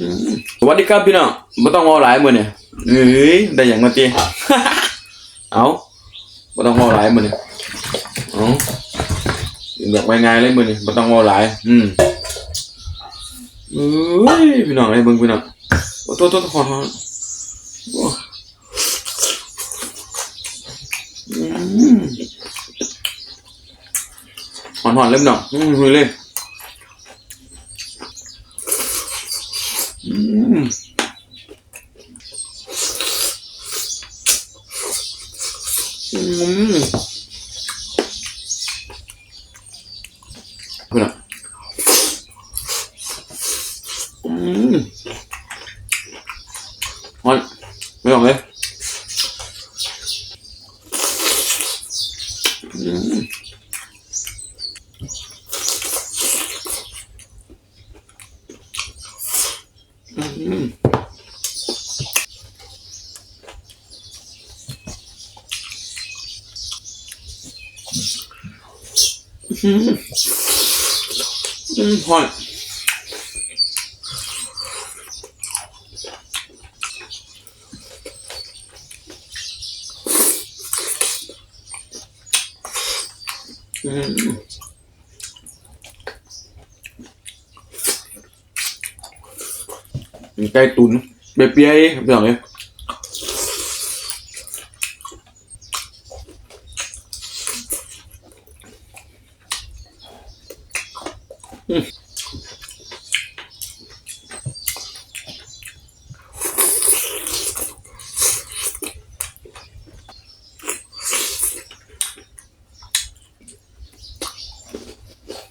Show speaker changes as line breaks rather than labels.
สวัสดีครับพี่น้องไม่ต้องรอหลายมือเนี่ยเอ้ยได้อย่างมาตีเอาไม่ต้องรอหลายมือเนี่ยเอาอยากไปไงายเลยมือเนี่ยไม่ต้องรอหลาย อืมเอ้ยพี่น้องไอ้เบิ่งพี่น้องโอ้โทษโทษขอโทษโอ้อืมหอนหอนเลยพี่น้องอืมเลย อืมอืมเพื่อนอืมฮอนไม่ออกเลยอืม อืมอืมฮอนอืม ไก่ตุนเปียๆแบบนี้